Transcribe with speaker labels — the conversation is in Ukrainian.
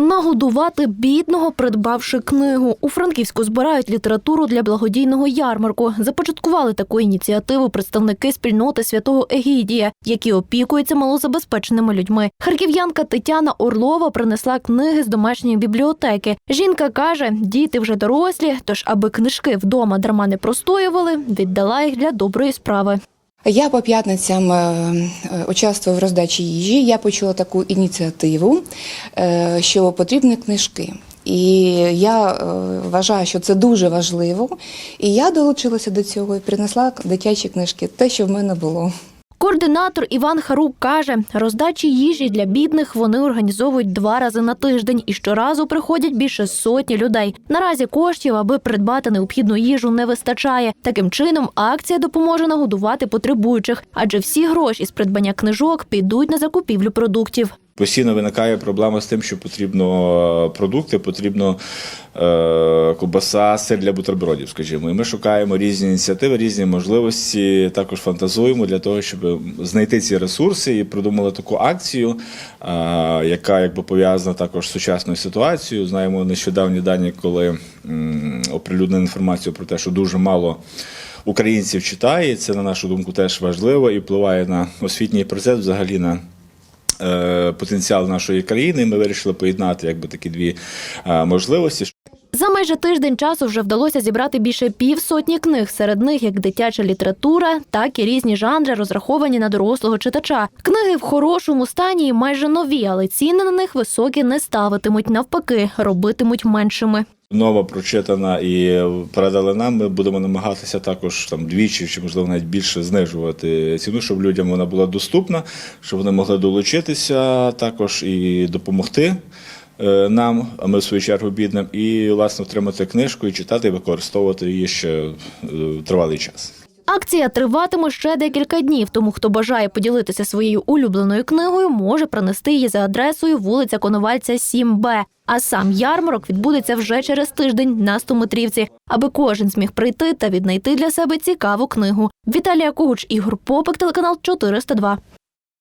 Speaker 1: Нагодувати бідного, придбавши книгу. У Франківську збирають літературу для благодійного ярмарку. Започаткували таку ініціативу представники спільноти святого Егідія, які опікуються малозабезпеченими людьми. Харків'янка Тетяна Орлова принесла книги з домашньої бібліотеки. Жінка каже, діти вже дорослі, тож аби книжки вдома дарма не простоювали, віддала їх для доброї справи.
Speaker 2: Я по п'ятницям е, е, участвую в роздачі їжі. Я почула таку ініціативу, е, що потрібні книжки. І я вважаю, що це дуже важливо. І я долучилася до цього і принесла дитячі книжки, те, що в мене було.
Speaker 1: Координатор Іван Харук каже, роздачі їжі для бідних вони організовують два рази на тиждень і щоразу приходять більше сотні людей. Наразі коштів, аби придбати необхідну їжу, не вистачає. Таким чином, акція допоможе нагодувати потребуючих, адже всі гроші з придбання книжок підуть на закупівлю продуктів.
Speaker 3: Постійно виникає проблема з тим, що потрібно е, продукти, потрібно е, ковбаса, сир для бутербродів, скажімо. І ми шукаємо різні ініціативи, різні можливості, також фантазуємо для того, щоб знайти ці ресурси і придумали таку акцію, е, яка якби пов'язана також з сучасною ситуацією. Знаємо нещодавні дані, коли оприлюднили інформацію про те, що дуже мало. Українців читає, це на нашу думку теж важливо і впливає на освітній процес, взагалі на потенціал нашої країни. Ми вирішили поєднати якби такі дві е, можливості.
Speaker 1: За майже тиждень часу вже вдалося зібрати більше півсотні книг. Серед них як дитяча література, так і різні жанри, розраховані на дорослого читача. Книги в хорошому стані і майже нові, але ціни на них високі не ставитимуть. Навпаки, робитимуть меншими.
Speaker 3: Нова прочитана і передали нам. Ми будемо намагатися також там двічі чи можливо навіть більше знижувати ціну, щоб людям вона була доступна, щоб вони могли долучитися також і допомогти е, нам, а ми в свою чергу бідним, і власне отримати книжку і читати, і використовувати її ще е, тривалий час.
Speaker 1: Акція триватиме ще декілька днів, тому хто бажає поділитися своєю улюбленою книгою, може принести її за адресою вулиця Коновальця, 7Б. А сам ярмарок відбудеться вже через тиждень на Стометрівці, аби кожен зміг прийти та віднайти для себе цікаву книгу. Віталія Куч, Ігор Попик, телеканал 402.